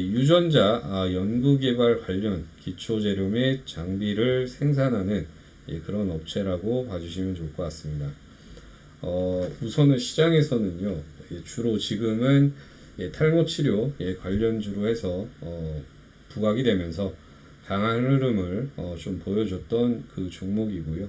유전자 아, 연구개발 관련 기초 재료 및 장비를 생산하는 예, 그런 업체라고 봐주시면 좋을 것 같습니다. 어, 우선은 시장에서는요, 예, 주로 지금은 예, 탈모 치료 예, 관련주로 해서 어, 부각이 되면서 강한 흐름을 어, 좀 보여줬던 그 종목이고요.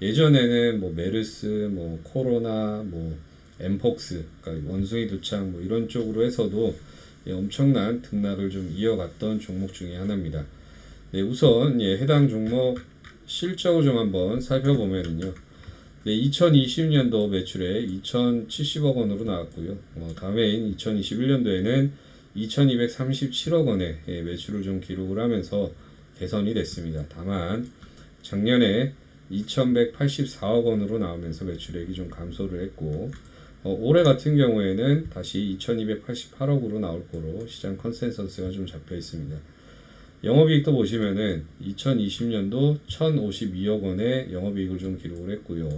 예전에는 뭐 메르스, 뭐 코로나, 뭐 엠폭스, 그러니까 원숭이 두창 뭐 이런 쪽으로 해서도 예, 엄청난 등락을 좀 이어갔던 종목 중에 하나입니다. 네, 우선 예, 해당 종목 실적을 좀 한번 살펴보면요. 네, 2020년도 매출에 2,070억 원으로 나왔고요. 어, 다음해인 2021년도에는 2,237억 원의 예, 매출을 좀 기록을 하면서 개선이 됐습니다. 다만 작년에 2,184억 원으로 나오면서 매출액이 좀 감소를 했고 어, 올해 같은 경우에는 다시 2,288억으로 나올 거로 시장 컨센서스가 좀 잡혀 있습니다. 영업이익도 보시면은 2020년도 1,052억 원의 영업이익을 좀 기록을 했고요.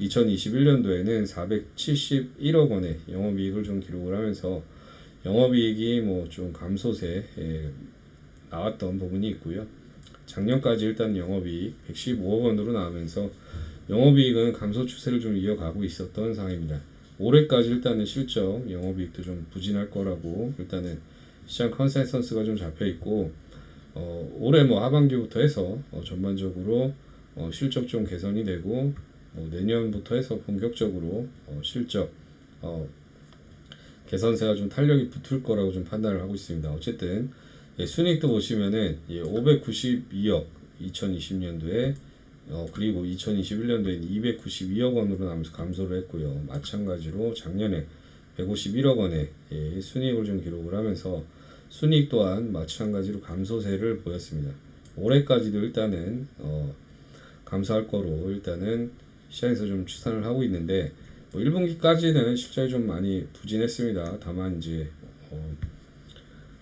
2021년도에는 471억 원의 영업이익을 좀 기록을 하면서 영업이익이 뭐 좀 감소세 에 나왔던 부분이 있고요. 작년까지 일단 영업이익 115억 원으로 나오면서 영업이익은 감소 추세를 좀 이어가고 있었던 상황입니다. 올해까지 일단은 실적 영업이익도 좀 부진할 거라고 일단은 시장 컨센서스가 좀 잡혀 있고 어, 올해 뭐 하반기부터 해서 어, 전반적으로 어, 실적 좀 개선이 되고 어, 내년부터 해서 본격적으로 어, 실적 어, 개선세가 좀 탄력이 붙을 거라고 좀 판단을 하고 있습니다. 어쨌든 예, 순이익도 보시면은 예, 592억 2020년도에 어, 그리고 2021년도에 292억 원으로 감소를 했고요. 마찬가지로 작년에 151억 원의 예, 순이익을 좀 기록을 하면서 순이익 또한 마찬가지로 감소세를 보였습니다. 올해까지도 일단은 어, 감소할 거로 일단은 시장에서 좀 추산을 하고 있는데 뭐 1분기까지는 실적이 좀 많이 부진했습니다. 다만 이제 어,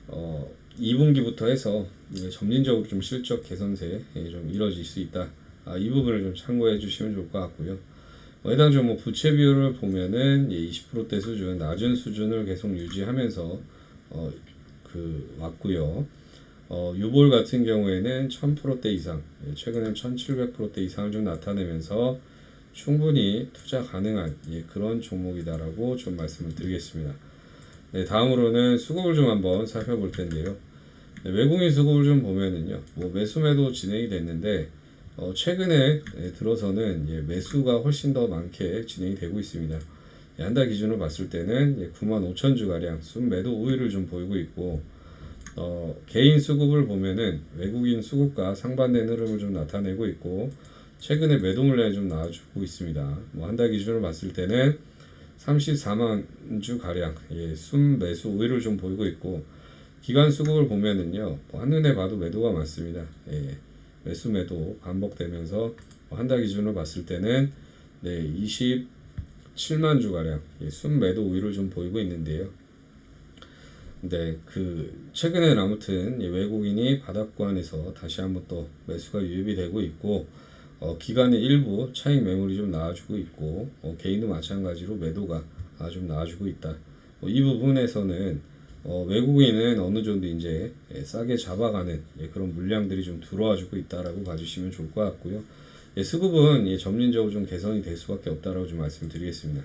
어, 2분기부터 해서 점진적으로 좀 실적 개선세 예, 좀 이뤄질 수 있다. 아, 이 부분을 좀 참고해 주시면 좋을 것 같고요. 어, 해당 종목 부채 비율을 보면은 예, 20%대 수준, 낮은 수준을 계속 유지하면서 어, 그 왔고요. 어, 유볼 같은 경우에는 1000%대 이상, 예, 최근엔 1700%대 이상을 좀 나타내면서 충분히 투자 가능한 예, 그런 종목이다라고 좀 말씀을 드리겠습니다. 네, 다음으로는 수급을 좀 한번 살펴볼 텐데요. 네, 외국인 수급을 좀 보면은요, 뭐 매수매도 진행이 됐는데 어, 최근에 예, 들어서는 예, 매수가 훨씬 더 많게 진행이 되고 있습니다. 예, 한달 기준으로 봤을 때는 예, 9만 5천 주 가량 순매도 우위를 좀 보이고 있고 어, 개인 수급을 보면은 외국인 수급과 상반된 흐름을 좀 나타내고 있고 최근에 매도 물량이 좀 나와주고 있습니다. 뭐 한 달 기준으로 봤을 때는 34만 주 가량 예, 순 매수 우위를 좀 보이고 있고 기간 수급을 보면은요 뭐 한눈에 봐도 매도가 많습니다. 예, 매수 매도 반복되면서 뭐한달 기준으로 봤을 때는 네 27만 주 가량 예, 순 매도 우위를 좀 보이고 있는데요. 네, 그 최근에는 아무튼 이 외국인이 바닥권에서 다시 한번 또 매수가 유입이 되고 있고 어, 기간의 일부 차익 매물이 좀 나와주고 있고 어, 개인도 마찬가지로 매도가 아, 좀 나와주고 있다. 어, 이 부분에서는 어, 외국인은 어느 정도 이제 예, 싸게 잡아가는 예, 그런 물량들이 좀 들어와주고 있다라고 봐주시면 좋을 것 같고요. 예, 수급은 예, 점진적으로 좀 개선이 될 수밖에 없다라고 좀 말씀드리겠습니다.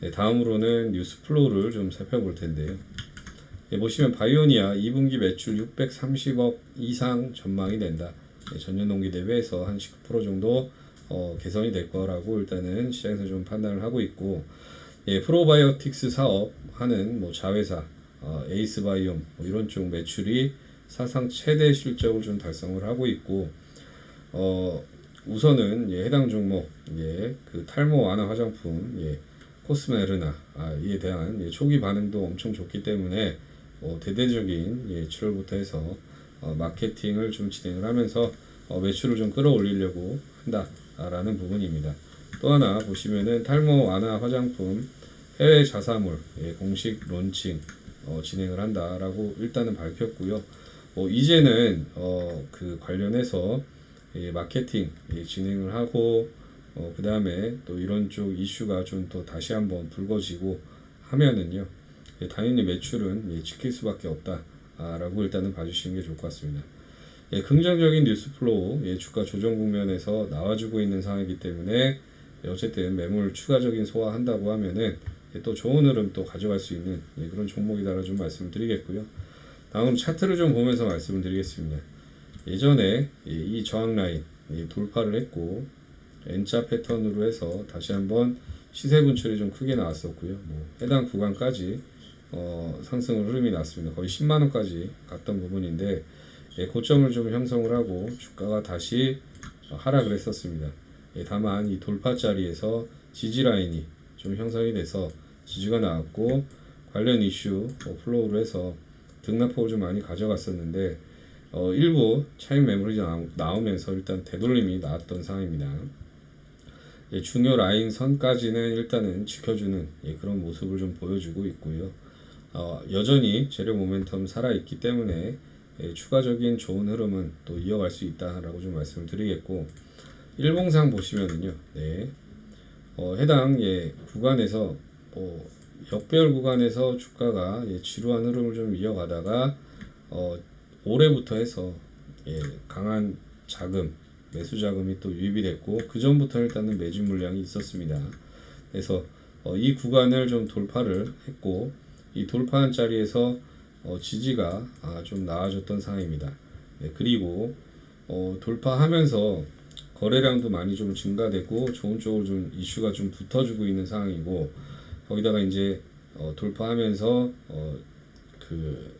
네, 다음으로는 뉴스 플로우를 좀 살펴볼 텐데요. 예, 보시면 바이오니아 2분기 매출 630억 이상 전망이 된다. 예, 전년 동기 대비해서 한 19% 정도 어, 개선이 될 거라고 일단은 시장에서 좀 판단을 하고 있고 예, 프로바이오틱스 사업 하는 뭐 자회사 어, 에이스바이옴 뭐 이런 쪽 매출이 사상 최대 실적을 좀 달성을 하고 있고 어, 우선은 예, 해당 종목 예, 그 탈모 완화 화장품 예, 코스메르나 아, 이에 대한 예, 초기 반응도 엄청 좋기 때문에 어, 대대적인 예, 7월부터 해서 어, 마케팅을 좀 진행을 하면서 어, 매출을 좀 끌어올리려고 한다라는 부분입니다. 또 하나 보시면은 탈모 완화 화장품 해외 자사몰 예, 공식 론칭 어, 진행을 한다라고 일단은 밝혔고요. 어, 이제는 어, 그 관련해서 예, 마케팅 예, 진행을 하고 어, 그 다음에 또 이런 쪽 이슈가 좀또 다시 한번 불거지고 하면은요 예, 당연히 매출은 예, 지킬 수밖에 없다라고 일단은 봐주시는 게 좋을 것 같습니다. 예, 긍정적인 뉴스 플로우 예, 주가 조정 국면에서 나와주고 있는 상황이기 때문에 예, 어쨌든 매물 추가적인 소화한다고 하면은 예, 또 좋은 흐름 또 가져갈 수 있는 예, 그런 종목이다라 좀 말씀을 드리겠고요. 다음 차트를 좀 보면서 말씀을 드리겠습니다. 예전에 예, 이 저항 라인 예, 돌파를 했고 N자 패턴으로 해서 다시 한번 시세 분출이 좀 크게 나왔었고요. 뭐 해당 구간까지 어, 상승 흐름이 났습니다. 거의 10만 원까지 갔던 부분인데 예, 고점을 좀 형성을 하고 주가가 다시 어, 하락을 했었습니다. 예, 다만 이 돌파 자리에서 지지 라인이 좀 형성이 돼서 지지가 나왔고 관련 이슈 어, 플로우로 해서 등락폭을 좀 많이 가져갔었는데 어, 일부 차익 매물이 나오- 나오면서 일단 되돌림이 나왔던 상황입니다. 예, 중요 라인 선까지는 일단은 지켜주는 예, 그런 모습을 좀 보여주고 있고요. 어, 여전히 재료 모멘텀 살아있기 때문에 예, 추가적인 좋은 흐름은 또 이어갈 수 있다라고 좀 말씀을 드리겠고 일봉상 보시면은요, 네, 어, 해당 예, 구간에서 뭐 역별 구간에서 주가가 예, 지루한 흐름을 좀 이어가다가 어, 올해부터 해서 예, 강한 자금 매수 자금이 또 유입이 됐고 그 전부터 일단은 매집 물량이 있었습니다. 그래서 어, 이 구간을 좀 돌파를 했고 이 돌파한 자리에서 어, 지지가 아, 좀 나아졌던 상황입니다. 네, 그리고 어, 돌파하면서 거래량도 많이 좀 증가되고 좋은 쪽으로 좀 이슈가 좀 붙어주고 있는 상황이고 거기다가 이제 어, 돌파하면서 어, 그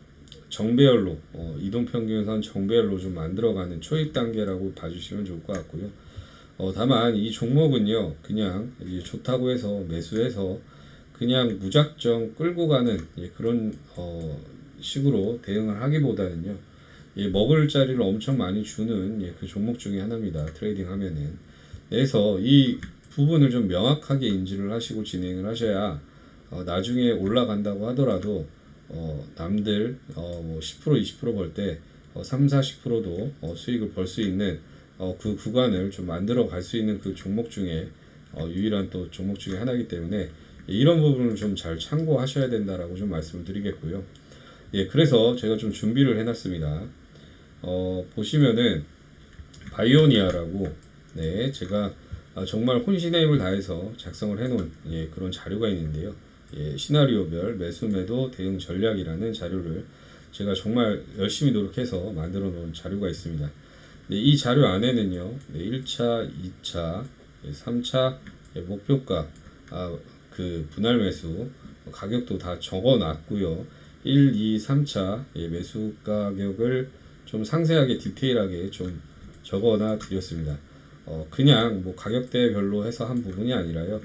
정배열로 어, 이동 평균선 정배열로 좀 만들어가는 초입 단계라고 봐주시면 좋을 것 같고요. 어, 다만 이 종목은요 그냥 좋다고 해서 매수해서 그냥 무작정 끌고 가는 예, 그런 어, 식으로 대응을 하기보다는요 예, 먹을 자리를 엄청 많이 주는 예, 그 종목 중에 하나입니다 트레이딩 하면은 그래서 이 부분을 좀 명확하게 인지를 하시고 진행을 하셔야 어, 나중에 올라간다고 하더라도 어, 남들 어, 뭐 10% 20%벌 때 어, 3, 40%도 어, 수익을 벌 수 있는 어, 그 구간을 좀 만들어 갈 수 있는 그 종목 중에 어, 유일한 또 종목 중에 하나이기 때문에 이런 부분을 좀 잘 참고하셔야 된다라고 좀 말씀을 드리겠고요. 예, 그래서 제가 좀 준비를 해놨습니다. 어, 보시면은 바이오니아라고 네, 제가 아, 정말 혼신의 힘을 다해서 작성을 해놓은 예, 그런 자료가 있는데요. 예, 시나리오별 매수 매도 대응 전략이라는 자료를 제가 정말 열심히 노력해서 만들어 놓은 자료가 있습니다. 네, 이 자료 안에는요, 네, 1차, 2차, 예, 3차 예, 목표가, 아, 그 분할 매수 가격도 다 적어 놨고요. 1, 2, 3차 예, 매수 가격을 좀 상세하게 디테일하게 좀 적어놔 드렸습니다. 어, 그냥 뭐 가격대별로 해서 한 부분이 아니라요.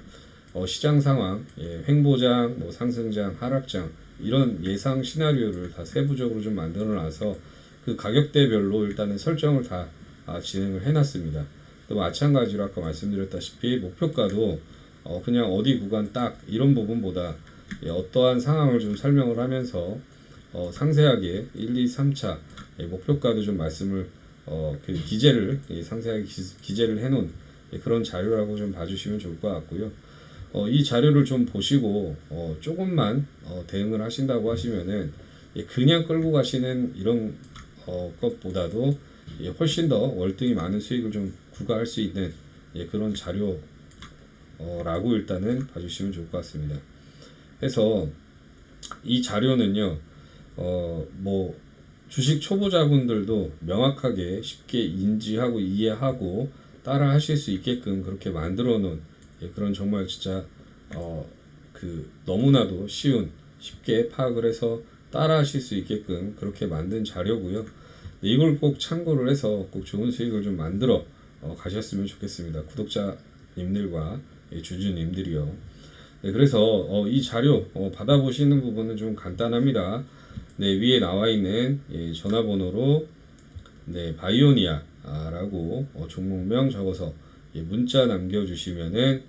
어, 시장 상황, 예, 횡보장, 뭐 상승장, 하락장 이런 예상 시나리오를 다 세부적으로 좀 만들어놔서 그 가격대별로 일단은 설정을 다 아, 진행을 해놨습니다. 또 마찬가지로 아까 말씀드렸다시피 목표가도 어, 그냥 어디 구간 딱 이런 부분보다 예, 어떠한 상황을 좀 설명을 하면서 어, 상세하게 1, 2, 3차 예, 목표가도 좀 말씀을 어, 그 기재를 예, 상세하게 기, 기재를 해놓은 예, 그런 자료라고 좀 봐주시면 좋을 것 같고요. 어, 이 자료를 좀 보시고 어, 조금만 어, 대응을 하신다고 하시면은 예, 그냥 끌고 가시는 이런 어, 것보다도 예, 훨씬 더 월등히 많은 수익을 좀 구가할 수 있는 예, 그런 자료라고 일단은 봐주시면 좋을 것 같습니다. 해서 이 자료는요, 어, 뭐 주식 초보자분들도 명확하게 쉽게 인지하고 이해하고 따라 하실 수 있게끔 그렇게 만들어 놓은 예, 그런 정말 진짜 어, 그 너무나도 쉬운 쉽게 파악을 해서 따라 하실 수 있게끔 그렇게 만든 자료고요. 네, 이걸 꼭 참고를 해서 꼭 좋은 수익을 좀 만들어 어, 가셨으면 좋겠습니다. 구독자님들과 예, 주주님들이요. 네, 그래서 어, 이 자료 어, 받아보시는 부분은 좀 간단합니다. 네, 위에 나와 있는 예, 전화번호로 네, 바이오니아라고 어, 종목명 적어서 예, 문자 남겨주시면은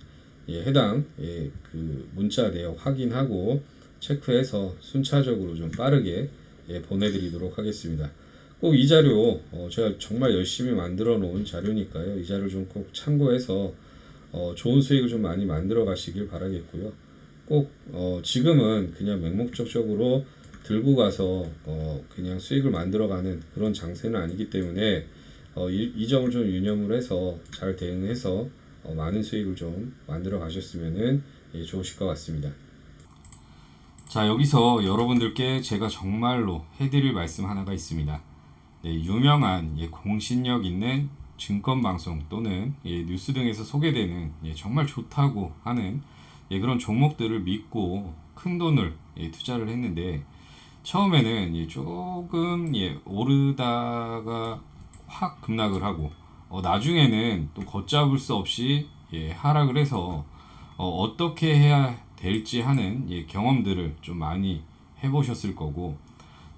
예, 해당 예, 그 문자 내역 확인하고 체크해서 순차적으로 좀 빠르게 예, 보내드리도록 하겠습니다. 꼭 이 자료 어, 제가 정말 열심히 만들어 놓은 자료니까요. 이 자료 좀 꼭 참고해서 어, 좋은 수익을 좀 많이 만들어 가시길 바라겠고요. 꼭 어, 지금은 그냥 맹목적적으로 들고 가서 어, 그냥 수익을 만들어가는 그런 장세는 아니기 때문에 어, 이, 이 점을 좀 유념을 해서 잘 대응해서 어, 많은 수익을 좀 만들어 가셨으면은 예, 좋으실 것 같습니다. 자 여기서 여러분들께 제가 정말로 해드릴 말씀 하나가 있습니다. 네, 유명한 예, 공신력 있는 증권 방송 또는 예, 뉴스 등에서 소개되는 예, 정말 좋다고 하는 예, 그런 종목들을 믿고 큰 돈을 예, 투자를 했는데 처음에는 예, 조금 예, 오르다가 확 급락을 하고 어, 나중에는 또 걷잡을 수 없이 예, 하락을 해서 어, 떻게 해야 될지 하는 예, 경험들을 좀 많이 해보셨을 거고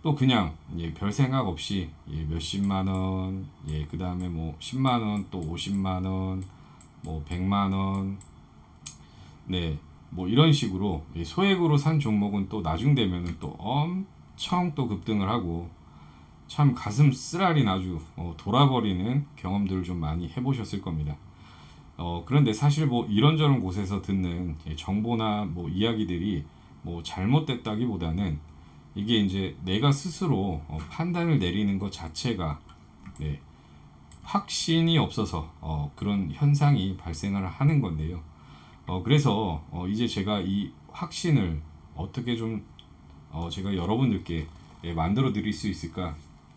또 그냥 예, 별 생각 없이 예, 몇십만 원, 예, 그 다음에 뭐 10만 원, 또 50만 원, 뭐 100만 원, 네, 뭐 이런 식으로 예, 소액으로 산 종목은 또 나중 되면은 또 엄청 또 급등을 하고 참 가슴 쓰라린 아주 어, 돌아버리는 경험들을 좀 많이 해보셨을 겁니다. 어, 그런데 사실 뭐 이런저런 곳에서 듣는 예, 정보나 뭐 이야기들이 뭐 잘못됐다기보다는 이게 이제 내가 스스로 어, 판단을 내리는 것 자체가 네, 확신이 없어서 어, 그런 현상이 발생을 하는 건데요. 어, 그래서 어, 이제 제가 이 확신을 어떻게 좀 어, 제가 여러분들께 예, 만들어 드릴 수 있을까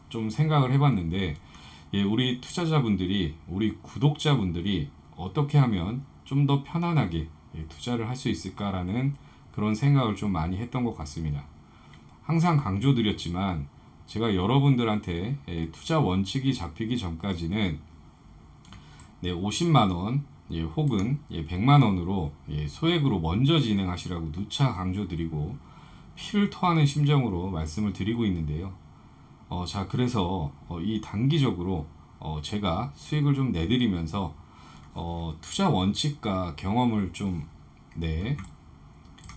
좀 생각을 해봤는데 예, 우리 투자자분들이 우리 구독자분들이 어떻게 하면 좀 더 편안하게 예, 투자를 할 수 있을까라는 그런 생각을 좀 많이 했던 것 같습니다. 항상 강조드렸지만 제가 여러분들한테 예, 투자 원칙이 잡히기 전까지는 네, 50만 원 예, 혹은 예, 100만 원으로 예, 소액으로 먼저 진행하시라고 누차 강조드리고 피를 토하는 심정으로 말씀을 드리고 있는데요. 어, 자, 그래서 어, 이 단기적으로 어, 제가 수익을 좀 내드리면서 어, 투자 원칙과 경험을 좀 네,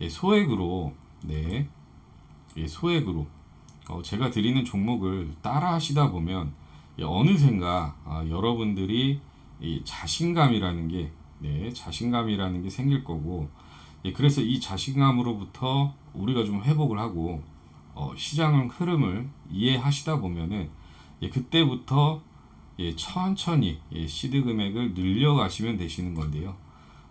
예, 소액으로 네 예, 소액으로 어, 제가 드리는 종목을 따라 하시다 보면 예, 어느샌가 아, 여러분들이 이 자신감이라는 게 네, 자신감이라는 게 생길 거고 예, 그래서 이 자신감으로부터 우리가 좀 회복을 하고 어, 시장 흐름을 이해하시다 보면은 예, 그때부터 예, 천천히 예, 시드 금액을 늘려가시면 되시는 건데요.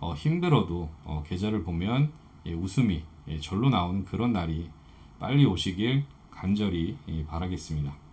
어, 힘들어도 어, 계좌를 보면 예, 웃음이 예, 절로 나오는 그런 날이 빨리 오시길 간절히 예, 바라겠습니다.